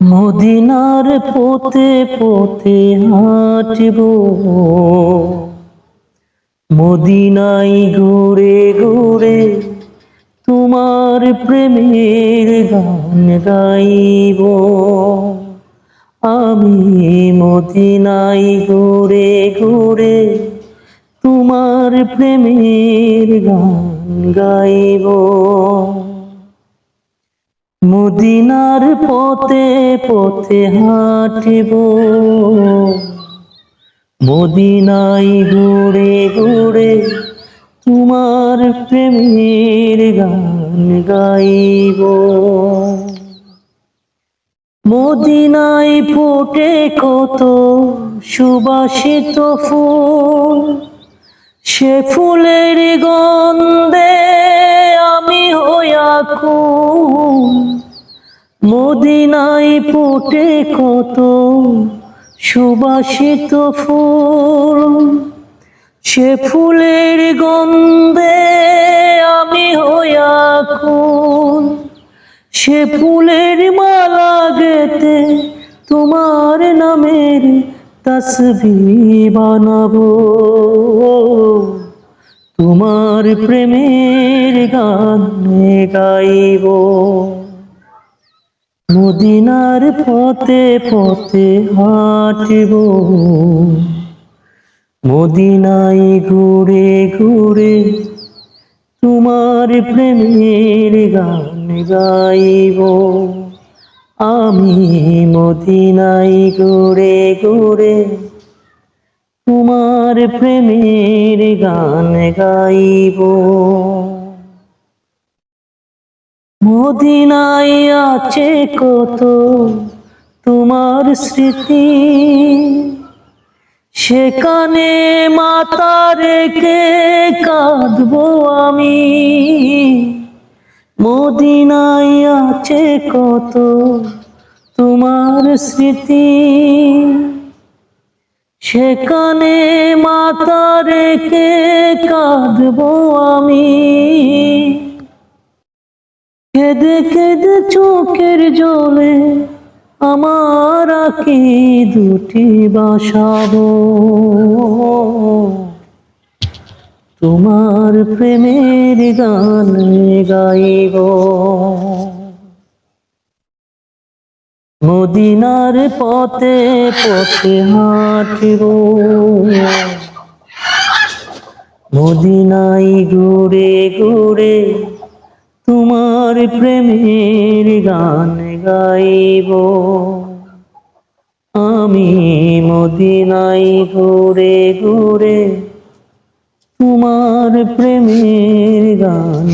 মদিনার পথে পথে হাঁটব। মদিনাই ঘুরে ঘুরে তোমার প্রেমের গান গাইব। আমি মদিনাই ঘুরে ঘুরে তোমার প্রেমের গান গাইব। মদিনার পথে পথে হাঁটিব। মদিনাই ঘুরে ঘুরে তোমার প্রেমের গান গাইব। মদিনাই ফোটে কত সুবাসিত ফুল, সে ফুলের গন্ধে মদিনায় ফুটে কত সুবাসিত ফুল। সে ফুলের গন্ধে আমি হইয়াকুম সে ফুলের মালা গেতে তোমার নামের তসবি বানাবো। তোমার প্রেমের গান গাইব। মদিনার পথে পথে হাঁটব। মদিনাই ঘুরে ঘুরে তোমার প্রেমের গান গাইব। আমি মদিনাই ঘুরে ঘুরে তোমার প্রেমের গান গাইব। মদিনাই আছে কত তোমার স্মৃতি? সেখানে মাতা রেখে কাঁদবো আমি। মদিনাই আছে কত তোমার স্মৃতি? সেখানে মাতা রেখে কাঁদবো আমি। কেঁদে কেঁদে চোখের জলে আমার আঁকি দুটি বাসাবো তোমার প্রেমের গান গাইব মদিনার পথে পথে হাঁটিব মদিনাই ঘুরে ঘুরে তোমার প্রেমের গান গাইব। আমি মদিনাই ঘুরে ঘুরে তোমার প্রেমের গান